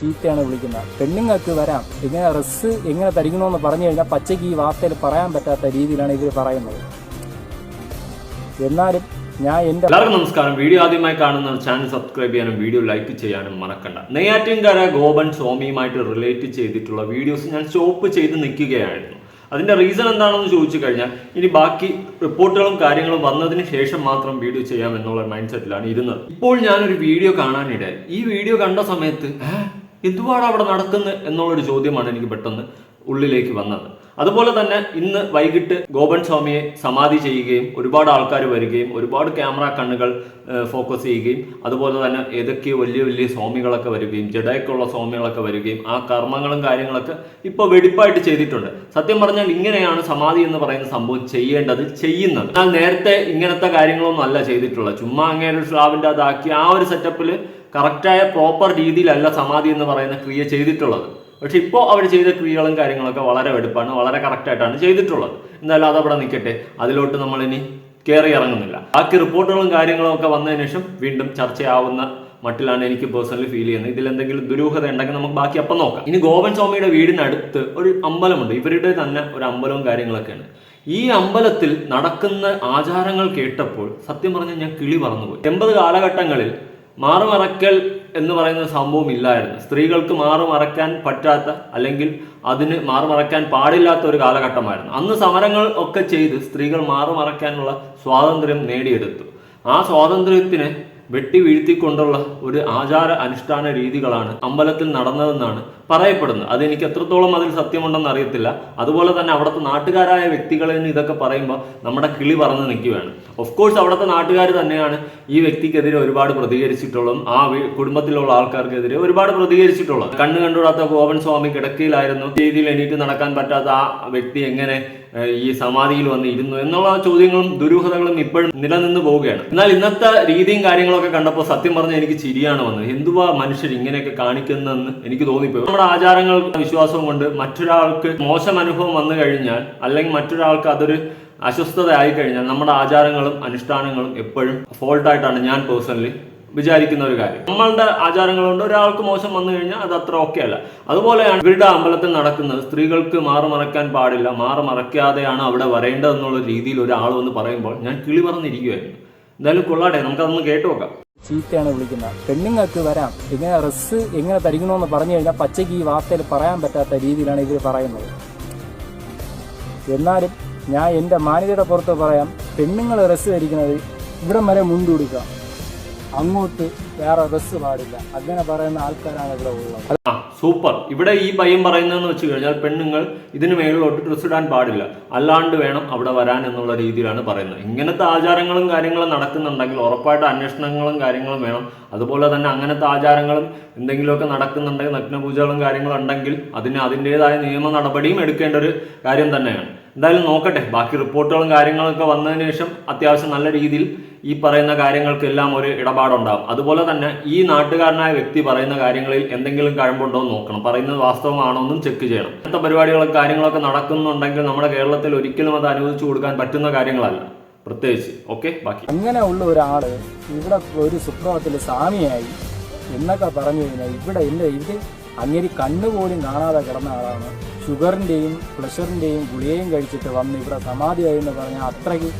ചീത്തയാണ് വിളിക്കുന്നത്. പെണ്ണുങ്ങൾക്ക് വരാം. ഇങ്ങനെ ഡ്രസ്സ് എങ്ങനെ ധരിക്കണമെന്ന് പറഞ്ഞു കഴിഞ്ഞാൽ പച്ചയ്ക്ക് ഈ വാർത്തയിൽ പറയാൻ പറ്റാത്ത രീതിയിലാണ് ഇവർ പറയുന്നത്. എന്നാലും ഞാൻ എന്റെ എല്ലാവർക്കും നമസ്കാരം. വീഡിയോ ആദ്യമായി കാണുന്ന ചാനൽ സബ്സ്ക്രൈബ് ചെയ്യാനും വീഡിയോ ലൈക്ക് ചെയ്യാനും മറക്കണ്ട. നെയ്യാറ്റിൻകര ഗോപൻ സ്വാമിയുമായിട്ട് റിലേറ്റ് ചെയ്തിട്ടുള്ള വീഡിയോസ് ഞാൻ സ്റ്റോപ്പ് ചെയ്ത് നിൽക്കുകയായിരുന്നു. അതിന്റെ റീസൺ എന്താണെന്ന് ചോദിച്ചു കഴിഞ്ഞാൽ ഇനി ബാക്കി റിപ്പോർട്ടുകളും കാര്യങ്ങളും വന്നതിന് ശേഷം മാത്രം വീഡിയോ ചെയ്യാം എന്നുള്ള മൈൻഡ് സെറ്റിലാണ് ഇരുന്നത്. ഇപ്പോൾ ഞാനൊരു വീഡിയോ കാണാനിടയായി. ഈ വീഡിയോ കണ്ട സമയത്ത് "ഏ, എന്തുവാണ് അവിടെ നടക്കുന്നത് എന്നുള്ളൊരു ചോദ്യമാണ് എനിക്ക് പെട്ടെന്ന് ഉള്ളിലേക്ക് വന്നത്. അതുപോലെ തന്നെ ഇന്ന് വൈകിട്ട് ഗോപൻ സ്വാമിയെ സമാധി ചെയ്യുകയും ഒരുപാട് ആൾക്കാർ വരികയും ഒരുപാട് ക്യാമറ കണ്ണുകൾ ഫോക്കസ് ചെയ്യുകയും അതുപോലെ തന്നെ ഏതൊക്കെ വലിയ വലിയ സ്വാമികളൊക്കെ വരികയും ജഡയ്ക്കുള്ള സ്വാമികളൊക്കെ വരികയും ആ കർമ്മങ്ങളും കാര്യങ്ങളൊക്കെ ഇപ്പോൾ വെടിപ്പായിട്ട് ചെയ്തിട്ടുണ്ട്. സത്യം പറഞ്ഞാൽ ഇങ്ങനെയാണ് സമാധി എന്ന് പറയുന്ന സംഭവം ചെയ്യേണ്ടത് ചെയ്യുന്നത്. എന്നാൽ നേരത്തെ ഇങ്ങനത്തെ കാര്യങ്ങളൊന്നും അല്ല ചെയ്തിട്ടുള്ളത്. ചുമ്മാ അങ്ങനെ ഒരു സ്ലാവിന്റെ അതാക്കി ആ ഒരു സെറ്റപ്പിൽ കറക്റ്റായ പ്രോപ്പർ രീതിയിലല്ല സമാധി എന്ന് പറയുന്ന ക്രിയ ചെയ്തിട്ടുള്ളത്. പക്ഷെ ഇപ്പോൾ അവർ ചെയ്ത ക്രിയകളും കാര്യങ്ങളൊക്കെ വളരെ വെടുപ്പാണ് വളരെ കറക്റ്റായിട്ടാണ് ചെയ്തിട്ടുള്ളത്. എന്നാലും അതവിടെ നിൽക്കട്ടെ. അതിലോട്ട് നമ്മളിനി കയറി ഇറങ്ങുന്നില്ല. ബാക്കി റിപ്പോർട്ടുകളും കാര്യങ്ങളും ഒക്കെ വന്നതിന് ശേഷം വീണ്ടും ചർച്ചയാവുന്ന മട്ടിലാണ് എനിക്ക് പേഴ്സണലി ഫീൽ ചെയ്യുന്നത്. ഇതിൽ എന്തെങ്കിലും ദുരൂഹത ഉണ്ടെങ്കിൽ നമുക്ക് ബാക്കി അപ്പം നോക്കാം. ഇനി ഗോപൻ സ്വാമിയുടെ വീടിനടുത്ത് ഒരു അമ്പലമുണ്ട്. ഇവരുടെ തന്നെ ഒരു അമ്പലവും കാര്യങ്ങളൊക്കെയാണ്. ഈ അമ്പലത്തിൽ നടക്കുന്ന ആചാരങ്ങൾ കേട്ടപ്പോൾ സത്യം പറഞ്ഞാൽ ഞാൻ കിളി പറന്നുപോയി എൺപത് കാലഘട്ടങ്ങളിൽ മാറുമറക്കൽ എന്ന് പറയുന്ന സംഭവം ഇല്ലായിരുന്നു. സ്ത്രീകൾക്ക് മാറുമറക്കാൻ പറ്റാത്ത അല്ലെങ്കിൽ അതിന് മാറുമറക്കാൻ പാടില്ലാത്ത ഒരു കാലഘട്ടമായിരുന്നു. അന്ന് സമരങ്ങൾ ഒക്കെ ചെയ്ത് സ്ത്രീകൾ മാറുമറക്കാനുള്ള സ്വാതന്ത്ര്യം നേടിയെടുത്തു. ആ സ്വാതന്ത്ര്യത്തിന് വെട്ടി വീഴ്ത്തിക്കൊണ്ടുള്ള ഒരു ആചാര അനുഷ്ഠാന രീതികളാണ് അമ്പലത്തിൽ നടന്നതെന്നാണ് പറയപ്പെടുന്നത് അതെനിക്ക് എത്രത്തോളം അതിൽ സത്യമുണ്ടെന്ന് അറിയത്തില്ല. അതുപോലെ തന്നെ അവിടുത്തെ നാട്ടുകാരായ വ്യക്തികളിൽ ഇതൊക്കെ പറയുമ്പോൾ നമ്മുടെ കിളി പറന്ന് നിൽക്കുകയാണ്. ഓഫ് കോഴ്സ് അവിടുത്തെ നാട്ടുകാർ തന്നെയാണ് ഈ വ്യക്തിക്കെതിരെ ഒരുപാട് പ്രതികരിച്ചിട്ടുള്ളതും ആ കുടുംബത്തിലുള്ള ആൾക്കാർക്കെതിരെ ഒരുപാട് പ്രതികരിച്ചിട്ടുള്ളത്. കണ്ണു കണ്ടുകൂടാത്ത ഗോപൻ സ്വാമി കിടക്കയിലായിരുന്നു. രീതിയിൽ എണീറ്റ് നടക്കാൻ പറ്റാത്ത ആ വ്യക്തി എങ്ങനെ ഈ സമാധിയിൽ വന്ന് ഇരുന്നു എന്നുള്ള ചോദ്യങ്ങളും ദുരൂഹതകളും ഇപ്പോഴും നിലനിന്ന് പോവുകയാണ്. എന്നാൽ ഇന്നത്തെ രീതിയും കാര്യങ്ങളൊക്കെ കണ്ടപ്പോൾ സത്യം പറഞ്ഞാൽ എനിക്ക് ചിരിയാണ് വന്നത്. എന്തുവാ മനുഷ്യർ ഇങ്ങനെയൊക്കെ കാണിക്കുന്നതെന്ന് എനിക്ക് തോന്നിപ്പോയി. നമ്മുടെ ആചാരങ്ങൾ വിശ്വാസവും കൊണ്ട് മറ്റൊരാൾക്ക് മോശം അനുഭവം വന്നു കഴിഞ്ഞാൽ അല്ലെങ്കിൽ മറ്റൊരാൾക്ക് അതൊരു അസ്വസ്ഥത ആയി കഴിഞ്ഞാൽ നമ്മുടെ ആചാരങ്ങളും അനുഷ്ഠാനങ്ങളും എപ്പോഴും ഫോൾട്ടായിട്ടാണ് ഞാൻ പേഴ്സണലി വിചാരിക്കുന്ന ഒരു കാര്യം. നമ്മളുടെ ആചാരങ്ങൾ കൊണ്ട് ഒരാൾക്ക് മോശം വന്നു കഴിഞ്ഞാൽ അത് അത്ര ഓക്കെ അല്ല. അതുപോലെയാണ് ഇവരുടെ അമ്പലത്തിൽ നടക്കുന്നത്. സ്ത്രീകൾക്ക് മാറു മറക്കാൻ പാടില്ല. മാറു മറക്കാതെയാണ് അവിടെ വരേണ്ടതെന്നുള്ള രീതിയിൽ ഒരാൾ വന്ന് പറയുമ്പോൾ ഞാൻ കിളി പറഞ്ഞിരിക്കുമായിരുന്നു എന്തായാലും കൊള്ളാട്ടെ നമുക്കതൊന്ന് കേട്ടു നോക്കാം. ചീത്തയാണ് വിളിക്കുന്നത്. പെണ്ണുങ്ങൾക്ക് വരാം. ഇങ്ങനെ ഡ്രസ്സ് എങ്ങനെ ധരിക്കണമെന്ന് പറഞ്ഞു കഴിഞ്ഞാൽ പച്ചയ്ക്ക് ഈ വാർത്തയിൽ പറയാൻ പറ്റാത്ത രീതിയിലാണ് ഇവർ പറയുന്നത്. എന്നാലും ഞാൻ എന്റെ മാന്യതയുടെ പുറത്ത് പറയാം പെണ്ണുങ്ങൾ ഡ്രസ്സ് ധരിക്കുന്നത് ഇവിടം വരെ മുണ്ട് കൊടുക്കാം അങ്ങോട്ട് വേറെ ബസ് പാടില്ല. അങ്ങനെ പറയുന്ന ആൾക്കാരാണ് ഇവിടെ ഉള്ളത്. സൂപ്പർ. ഇവിടെ ഈ പയ്യൻ പറയുന്നതെന്ന് വെച്ച് കഴിഞ്ഞാൽ പെണ്ണുങ്ങൾ ഇതിന് മേളിലോട്ട് ഡ്രസ് ഇടാൻ പാടില്ല. അല്ലാണ്ട് വേണം അവിടെ വരാൻ എന്നുള്ള രീതിയിലാണ് പറയുന്നത്. ഇങ്ങനത്തെ ആചാരങ്ങളും കാര്യങ്ങളും നടക്കുന്നുണ്ടെങ്കിൽ ഉറപ്പായിട്ട് അന്വേഷണങ്ങളും കാര്യങ്ങളും വേണം. അതുപോലെ തന്നെ അങ്ങനത്തെ ആചാരങ്ങളും എന്തെങ്കിലുമൊക്കെ നടക്കുന്നുണ്ടെങ്കിൽ നഗ്നപൂജകളും കാര്യങ്ങളും ഉണ്ടെങ്കിൽ അതിന് അതിന്റെതായ നിയമ നടപടിയും എടുക്കേണ്ട ഒരു കാര്യം തന്നെയാണ്. എന്തായാലും നോക്കട്ടെ. ബാക്കി റിപ്പോർട്ടുകളും കാര്യങ്ങളൊക്കെ വന്നതിന് ശേഷം അത്യാവശ്യം നല്ല രീതിയിൽ ഈ പറയുന്ന കാര്യങ്ങൾക്കെല്ലാം ഒരു ഇടപാടുണ്ടാകും അതുപോലെ തന്നെ ഈ നാട്ടുകാരനായ വ്യക്തി പറയുന്ന കാര്യങ്ങളിൽ എന്തെങ്കിലും കഴമ്പുണ്ടോ എന്ന് നോക്കണം. പറയുന്നത് വാസ്തവമാണോ എന്നും ചെക്ക് ചെയ്യണം. അങ്ങനത്തെ പരിപാടികളും കാര്യങ്ങളൊക്കെ നടക്കുന്നുണ്ടെങ്കിൽ നമ്മുടെ കേരളത്തിൽ ഒരിക്കലും അത് അനുവദിച്ചു കൊടുക്കാൻ പറ്റുന്ന കാര്യങ്ങളല്ല. പ്രത്യേകിച്ച്. ഓക്കെ ബാക്കി. അങ്ങനെ ഉള്ള ഒരാൾ ഇവിടെ ഒരു സുപ്രഭത്തിൽ സ്വാമിയായി എന്നൊക്കെ പറഞ്ഞു കഴിഞ്ഞാൽ ഇവിടെ ഇല്ല. ഇത് അങ്ങേരി കണ്ണുപോലും കാണാതെ കിടന്ന ആളാണ്. ഷുഗറിന്റെയും പ്രഷറിന്റെയും ഗുളികയും കഴിച്ചിട്ട് വന്ന് ഇവിടെ സമാധിയായി എന്ന് പറഞ്ഞാൽ അത്രയ്ക്ക്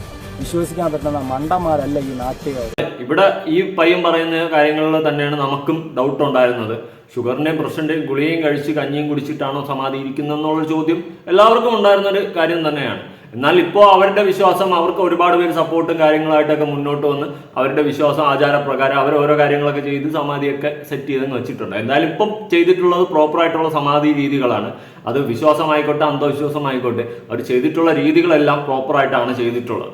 വിശ്വസിക്കാൻ പറ്റുന്ന മണ്ടന്മാരല്ല ഈ നാട്ടുകാർ ഇവിടെ ഈ പയ്യൻ പറയുന്ന കാര്യങ്ങളിൽ തന്നെയാണ് നമുക്കും ഡൗട്ട് ഉണ്ടായിരുന്നത്. ഷുഗറിന്റെയും പ്രഷറിന്റെയും ഗുളികയും കഴിച്ച് കഞ്ഞിയും കുടിച്ചിട്ടാണോ സമാധി ഇരിക്കുന്നതെന്നുള്ള ചോദ്യം എല്ലാവർക്കും ഉണ്ടായിരുന്നൊരു കാര്യം തന്നെയാണ്. എന്നാൽ ഇപ്പോൾ അവരുടെ വിശ്വാസം അവർക്ക് ഒരുപാട് പേര് സപ്പോർട്ടും കാര്യങ്ങളായിട്ടൊക്കെ മുന്നോട്ട് വന്ന് അവരുടെ വിശ്വാസം ആചാരപ്രകാരം അവർ ഓരോ കാര്യങ്ങളൊക്കെ ചെയ്ത് സമാധിയൊക്കെ സെറ്റ് ചെയ്തങ്ങ് വെച്ചിട്ടുണ്ട്. എന്തായാലും ഇപ്പം ചെയ്തിട്ടുള്ളത് പ്രോപ്പർ ആയിട്ടുള്ള സമാധി രീതികളാണ്. അത് വിശ്വാസമായിക്കോട്ടെ അന്ധവിശ്വാസമായിക്കോട്ടെ അവർ ചെയ്തിട്ടുള്ള രീതികളെല്ലാം പ്രോപ്പറായിട്ടാണ് ചെയ്തിട്ടുള്ളത്.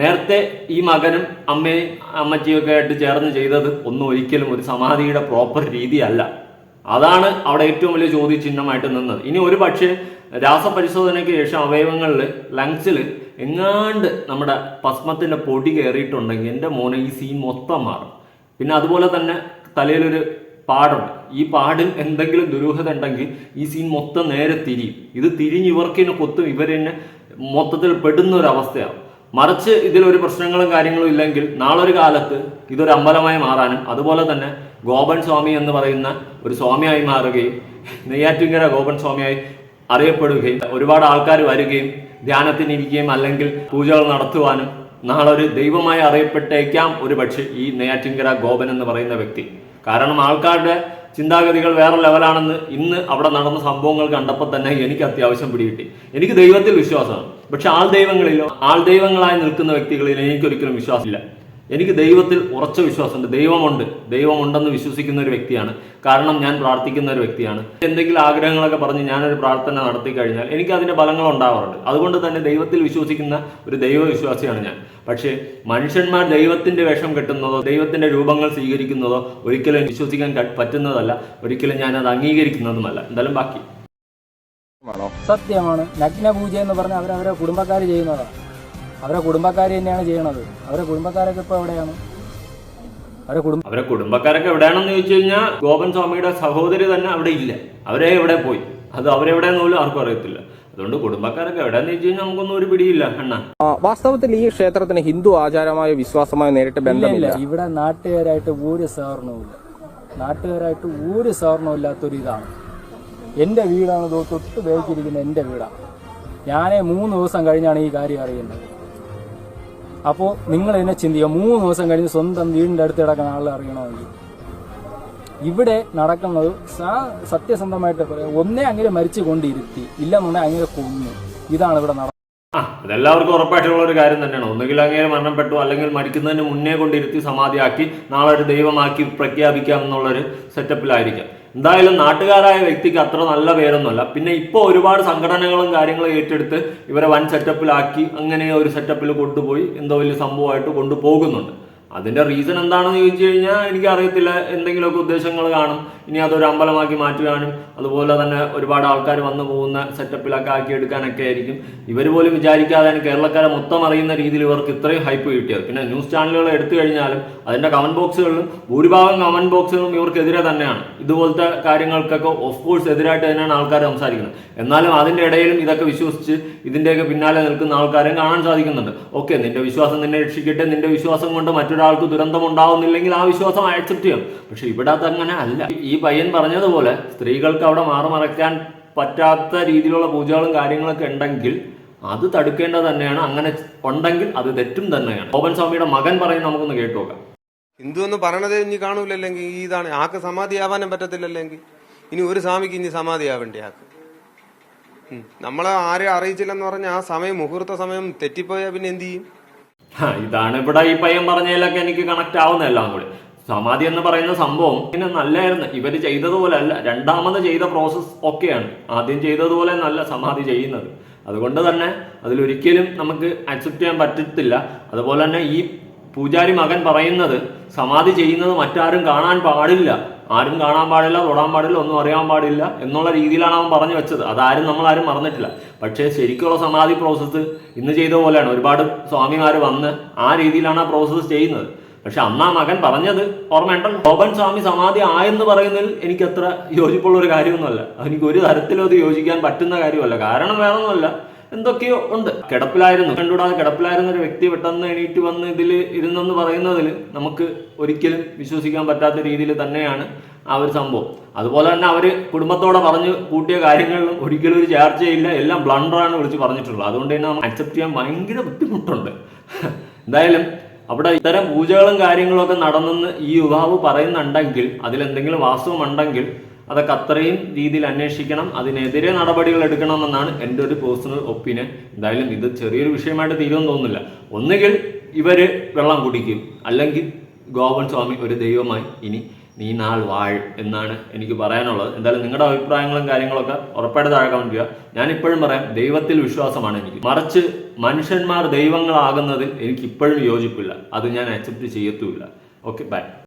നേരത്തെ ഈ മകനും അമ്മയും അമ്മച്ചിയും ഒക്കെ ആയിട്ട് ചേർന്ന് ചെയ്തത് ഒന്നും ഒരിക്കലും ഒരു സമാധിയുടെ പ്രോപ്പർ രീതിയല്ല. അതാണ് അവിടെ ഏറ്റവും വലിയ ചോദ്യചിഹ്നമായിട്ട് നിന്നത്. ഇനി ഒരു പക്ഷേ രാസപരിശോധനയ്ക്ക് ശേഷം അവയവങ്ങളിൽ ലങ്സിൽ എങ്ങാണ്ട് നമ്മുടെ ഭസ്മത്തിന്റെ പൊടി കയറിയിട്ടുണ്ടെങ്കിൽ എന്റെ മോനെ ഈ സീൻ മൊത്തം മാറും. പിന്നെ അതുപോലെ തന്നെ തലയിലൊരു പാടുണ്ട്. ഈ പാടിൽ എന്തെങ്കിലും ദുരൂഹത ഉണ്ടെങ്കിൽ ഈ സീൻ മൊത്തം നേരെ തിരിയും. ഇത് തിരിഞ്ഞ് ഇവർക്കിനെ കൊത്തും. ഇവരെന്നെ മൊത്തത്തിൽ പെടുന്ന ഒരു അവസ്ഥയാണ് മറിച്ച് ഇതിലൊരു പ്രശ്നങ്ങളും കാര്യങ്ങളും ഇല്ലെങ്കിൽ നാളൊരു കാലത്ത് ഇതൊരു അമ്പലമായി മാറാനും അതുപോലെ തന്നെ ഗോപൻ സ്വാമി എന്ന് പറയുന്ന ഒരു സ്വാമിയായി മാറുകയും നെയ്യാറ്റിങ്കര ഗോപൻ സ്വാമിയായി അറിയപ്പെടുകയും ഒരുപാട് ആൾക്കാർ വരികയും ധ്യാനത്തിനിരിക്കുകയും അല്ലെങ്കിൽ പൂജകൾ നടത്തുവാനും നാളെ ഒരു ദൈവമായി അറിയപ്പെട്ടേക്കാം ഒരു പക്ഷേ ഈ നെയ്യാറ്റിങ്കര ഗോപൻ എന്ന് പറയുന്ന വ്യക്തി. കാരണം ആൾക്കാരുടെ ചിന്താഗതികൾ വേറെ ലെവലാണെന്ന് ഇന്ന് അവിടെ നടന്ന സംഭവങ്ങൾ കണ്ടപ്പോൾ തന്നെ എനിക്ക് അത്യാവശ്യം പിടികിട്ടി. എനിക്ക് ദൈവത്തിൽ വിശ്വാസമാണ്. പക്ഷെ ആൾ ദൈവങ്ങളിലോ ആൾ ദൈവങ്ങളായി നിൽക്കുന്ന വ്യക്തികളിൽ എനിക്കൊരിക്കലും വിശ്വാസമില്ല. എനിക്ക് ദൈവത്തിൽ ഉറച്ച വിശ്വാസമുണ്ട്. ദൈവമുണ്ട്. ദൈവമുണ്ടെന്ന് വിശ്വസിക്കുന്ന ഒരു വ്യക്തിയാണ്. കാരണം ഞാൻ പ്രാർത്ഥിക്കുന്ന ഒരു വ്യക്തിയാണ്. എന്തെങ്കിലും ആഗ്രഹങ്ങളൊക്കെ പറഞ്ഞ് ഞാനൊരു പ്രാർത്ഥന നടത്തി കഴിഞ്ഞാൽ എനിക്ക് അതിന്റെ ഫലങ്ങൾ ഉണ്ടാവാറുണ്ട്. അതുകൊണ്ട് തന്നെ ദൈവത്തിൽ വിശ്വസിക്കുന്ന ഒരു ദൈവവിശ്വാസിയാണ് ഞാൻ. പക്ഷേ മനുഷ്യന്മാർ ദൈവത്തിന്റെ വേഷം കെട്ടുന്നതോ ദൈവത്തിന്റെ രൂപങ്ങൾ സ്വീകരിക്കുന്നതോ ഒരിക്കലും വിശ്വസിക്കാൻ പറ്റുന്നതല്ല. ഒരിക്കലും ഞാൻ അത് അംഗീകരിക്കുന്നതുമല്ല. എന്തായാലും ബാക്കി. സത്യമാണ്. ലഗ്നപൂജ എന്ന് പറഞ്ഞാൽ അവരവരെ കുടുംബക്കാർ ചെയ്യുന്നതാണ്. അവരെ കുടുംബക്കാർ തന്നെയാണ് ചെയ്യണത്. അവരെ കുടുംബക്കാരൊക്കെ ഇപ്പോൾ എവിടെയാണ്? അവരെ കുടുംബ അവരെ കുടുംബക്കാരൊക്കെ എവിടെയാണെന്ന് ചോദിച്ചു കഴിഞ്ഞാൽ ഗോപൻ സ്വാമിയുടെ സഹോദരി തന്നെ അവിടെ ഇല്ല. അവരെ എവിടെ പോയി? അത് അവരെവിടെയെന്ന് പോലും ആർക്കും അറിയത്തില്ല. അതുകൊണ്ട് കുടുംബക്കാരൊക്കെ എവിടെയെന്ന് ചോദിച്ചു കഴിഞ്ഞാൽ നമുക്കൊന്നും ഒരു പിടിയില്ല അണ്ണ. വാസ്തവത്തിൽ ഈ ക്ഷേത്രത്തിന് ഹിന്ദു ആചാരമായ വിശ്വാസമായ നേരിട്ട് ബന്ധമില്ല. ഇവിടെ നാട്ടുകാരായിട്ട് ഒരു സഹകരണവുമില്ല നാട്ടുകാരായിട്ട് ഒരു സഹകരണവും ഇല്ലാത്തൊരു ഇതാണ്. എന്റെ വീടാണ് തൊട്ട് വേവിച്ചിരിക്കുന്ന എന്റെ വീടാണ് ഞാൻ മൂന്ന് ദിവസം കഴിഞ്ഞാണ് ഈ കാര്യം അറിയുന്നത്. അപ്പോൾ നിങ്ങൾ എന്നെ ചിന്തിക്കുക. മൂന്ന് ദിവസം കഴിഞ്ഞ് സ്വന്തം വീടിന്റെ അടുത്ത് കിടക്കുന്ന ആളെ അറിയണമെങ്കിൽ. ഇവിടെ നടക്കുന്നത് സത്യസന്ധമായിട്ട് പറയാം. ഒന്നേ അങ്ങനെ മരിച്ചു കൊണ്ടിരുത്തി. ഇല്ലെന്നുണ്ടെ അങ്ങനെ കൊന്നു. ഇതാണ് ഇവിടെ നടക്കുന്നത് ആ അതെല്ലാവർക്കും ഉറപ്പായിട്ടുള്ള ഒരു കാര്യം തന്നെയാണ്. ഒന്നുകിൽ അങ്ങനെ മരണപ്പെട്ടു അല്ലെങ്കിൽ മരിക്കുന്നതിന് മുന്നേ കൊണ്ടിരുത്തി സമാധിയാക്കി നാളെ ഒരു ദൈവമാക്കി പ്രഖ്യാപിക്കാം എന്നുള്ളൊരു സെറ്റപ്പിലായിരിക്കാം എന്തായാലും നാട്ടുകാരായ വ്യക്തിക്ക് അത്ര നല്ല പേരൊന്നുമല്ല. പിന്നെ ഇപ്പോൾ ഒരുപാട് സംഘടനകളും കാര്യങ്ങളും ഏറ്റെടുത്ത് ഇവരെ വൻ സെറ്റപ്പിലാക്കി അങ്ങനെ ഒരു സെറ്റപ്പിൽ കൊണ്ടുപോയി എന്തോ വലിയ സംഭവമായിട്ട് കൊണ്ടുപോകുന്നുണ്ട്. അതിന്റെ റീസൺ എന്താണെന്ന് ചോദിച്ചു കഴിഞ്ഞാൽ എനിക്ക് അറിയത്തില്ല എന്തെങ്കിലുമൊക്കെ ഉദ്ദേശങ്ങൾ കാണും. ഇനി അതൊരു അമ്പലമാക്കി മാറ്റുവാനും അതുപോലെ തന്നെ ഒരുപാട് ആൾക്കാർ വന്നു പോകുന്ന സെറ്റപ്പിലൊക്കെ ആക്കി എടുക്കാനൊക്കെ ആയിരിക്കും. ഇവർ പോലും വിചാരിക്കാതെയാണ് കേരളക്കാരെ മൊത്തം അറിയുന്ന രീതിയിൽ ഇവർക്ക് ഇത്രയും ഹൈപ്പ് കിട്ടിയത്. പിന്നെ ന്യൂസ് ചാനലുകൾ എടുത്തു കഴിഞ്ഞാലും അതിന്റെ കമന്റ് ബോക്സുകളിലും ഭൂരിഭാഗം കമന്റ് ബോക്സുകളും ഇവർക്കെതിരെ തന്നെയാണ്. ഇതുപോലത്തെ കാര്യങ്ങൾക്കൊക്കെ ഓഫ് കോഴ്സ് എതിരായിട്ട് തന്നെയാണ് ആൾക്കാർ സംസാരിക്കുന്നത്. എന്നാലും അതിന്റെ ഇടയിലും ഇതൊക്കെ വിശ്വസിച്ച് ഇതിന്റെയൊക്കെ പിന്നാലെ നിൽക്കുന്ന ആൾക്കാരെ കാണാൻ സാധിക്കുന്നുണ്ട്. ഓക്കെ നിന്റെ വിശ്വാസം നിന്നെ രക്ഷിക്കട്ടെ. നിന്റെ വിശ്വാസം കൊണ്ട് മറ്റൊരാൾക്ക് ദുരന്തം ഉണ്ടാവുന്നില്ലെങ്കിൽ ആ വിശ്വാസം ആക്സെപ്റ്റ് ചെയ്യും. പക്ഷെ ഇവിടെ അതങ്ങനെ അല്ല. ഈ പയ്യൻ പറഞ്ഞതുപോലെ സ്ത്രീകൾക്ക് അവിടെ മാറുമറയ്ക്കാൻ പറ്റാത്ത രീതിയിലുള്ള പൂജകളും കാര്യങ്ങളൊക്കെ ഉണ്ടെങ്കിൽ അത് തടുക്കേണ്ടത് തന്നെയാണ്. അങ്ങനെ ഉണ്ടെങ്കിൽ അത് തെറ്റും തന്നെയാണ്. ഓപൻ സ്വാമിയുടെ മകൻ പറയും നമുക്കൊന്ന് കേട്ടു നോക്കാം ഹിന്ദു എന്ന് പറയണത് ഇനി കാണൂലല്ലെങ്കിൽ ഈ ഇതാണ്. ആക്ക് സമാധിയാവാനും പറ്റത്തില്ലല്ലെങ്കിൽ. ഇനി ഒരു സ്വാമിക്ക് ഇനി സമാധിയാവേണ്ടി ആക്ക്. ഉം. നമ്മളെ ആരെയും അറിയിച്ചില്ലെന്ന് പറഞ്ഞാൽ ആ സമയം മുഹൂർത്ത സമയം തെറ്റിപ്പോയാൽ പിന്നെ എന്ത് ചെയ്യും? ഇതാണ് ഇവിടെ ഈ പയ്യൻ പറഞ്ഞതിലൊക്കെ എനിക്ക് കണക്ട് ആവുന്ന എല്ലാം കൂടി. സമാധി എന്ന് പറയുന്ന സംഭവം പിന്നെ നല്ലായിരുന്നു. ഇവർ ചെയ്തതുപോലെ അല്ല രണ്ടാമത് ചെയ്ത പ്രോസസ്സ് ഒക്കെയാണ്. ആദ്യം ചെയ്തതുപോലെ നല്ല സമാധി ചെയ്യുന്നത്. അതുകൊണ്ട് തന്നെ അതിലൊരിക്കലും നമുക്ക് അക്സെപ്റ്റ് ചെയ്യാൻ പറ്റത്തില്ല. അതുപോലെ തന്നെ ഈ പൂജാരി മകൻ പറയുന്നത് സമാധി ചെയ്യുന്നത് മറ്റാരും കാണാൻ പാടില്ല. ആരും കാണാൻ പാടില്ല തൊടാൻ പാടില്ല ഒന്നും അറിയാൻ പാടില്ല എന്നുള്ള രീതിയിലാണ് അവൻ പറഞ്ഞു വെച്ചത്. അതാരും നമ്മൾ ആരും മറന്നിട്ടില്ല. പക്ഷേ ശരിക്കുള്ള സമാധി പ്രോസസ്സ് ഇന്ന് ചെയ്ത പോലെയാണ്. ഒരുപാട് സ്വാമിമാർ വന്ന് ആ രീതിയിലാണ് ആ പ്രോസസ്സ് ചെയ്യുന്നത്. പക്ഷെ അന്നാ മകൻ പറഞ്ഞത് ഓർമ്മയുണ്ടല്ലോ? ഗോപൻ സ്വാമി സമാധി ആയെന്ന് പറയുന്നതിൽ എനിക്ക് അത്ര യോജിപ്പുള്ള ഒരു കാര്യമൊന്നുമല്ല. എനിക്ക് ഒരു തരത്തിലും അത് യോജിക്കാൻ പറ്റുന്ന കാര്യമല്ല. കാരണം വേറെ ഒന്നുമല്ല എന്തൊക്കെയോ ഉണ്ട്. കിടപ്പിലായിരുന്നു. കണ്ടുകൂടാതെ കിടപ്പിലായിരുന്ന ഒരു വ്യക്തി പെട്ടെന്ന് എണീറ്റ് വന്ന് ഇതിൽ ഇരുന്നെന്ന് പറയുന്നതിൽ നമുക്ക് ഒരിക്കലും വിശ്വസിക്കാൻ പറ്റാത്ത രീതിയിൽ തന്നെയാണ് ആ ഒരു സംഭവം. അതുപോലെ തന്നെ അവർ കുടുംബത്തോടെ പറഞ്ഞ് കൂട്ടിയ കാര്യങ്ങളിലും ഒരിക്കലും ഒരു ചർച്ചയില്ല. എല്ലാം ബ്ലണ്ടറാണ് വിളിച്ച് പറഞ്ഞിട്ടുള്ളത്. അതുകൊണ്ട് തന്നെ അക്സെപ്റ്റ് ചെയ്യാൻ ഭയങ്കര ബുദ്ധിമുട്ടുണ്ട്. എന്തായാലും അവിടെ ഇത്തരം പൂജകളും കാര്യങ്ങളും ഒക്കെ നടന്നെന്ന് ഈ യുവാവ് പറയുന്നുണ്ടെങ്കിൽ അതിലെന്തെങ്കിലും വാസ്തവമുണ്ടെങ്കിൽ അതൊക്കെ അത്രയും രീതിയിൽ അന്വേഷിക്കണം അതിനെതിരെ നടപടികൾ എടുക്കണമെന്നാണ് എന്റെ ഒരു പേഴ്സണൽ ഒപ്പീനിയൻ എന്തായാലും ഇത് ചെറിയൊരു വിഷയമായിട്ട് തീരുമെന്ന് തോന്നുന്നില്ല. ഒന്നുകിൽ ഇവർ വെള്ളം കുടിക്കും അല്ലെങ്കിൽ ഗോവൻ സ്വാമി ഒരു ദൈവമായി ഇനി നീ നാൾ വാഴും എന്നാണ് എനിക്ക് പറയാനുള്ളത്. എന്തായാലും നിങ്ങളുടെ അഭിപ്രായങ്ങളും കാര്യങ്ങളൊക്കെ ഉറപ്പായിട്ട് താഴെ കമന്റ് ചെയ്യുക. ഞാൻ ഇപ്പോഴും പറയാം ദൈവത്തിൽ വിശ്വാസമാണ് എനിക്ക്. മറിച്ച് മനുഷ്യന്മാർ ദൈവങ്ങളാകുന്നതിൽ എനിക്ക് ഇപ്പോഴും യോജിപ്പില്ല. അത് ഞാൻ അക്സെപ്റ്റ് ചെയ്യത്തുമില്ല. Okay bye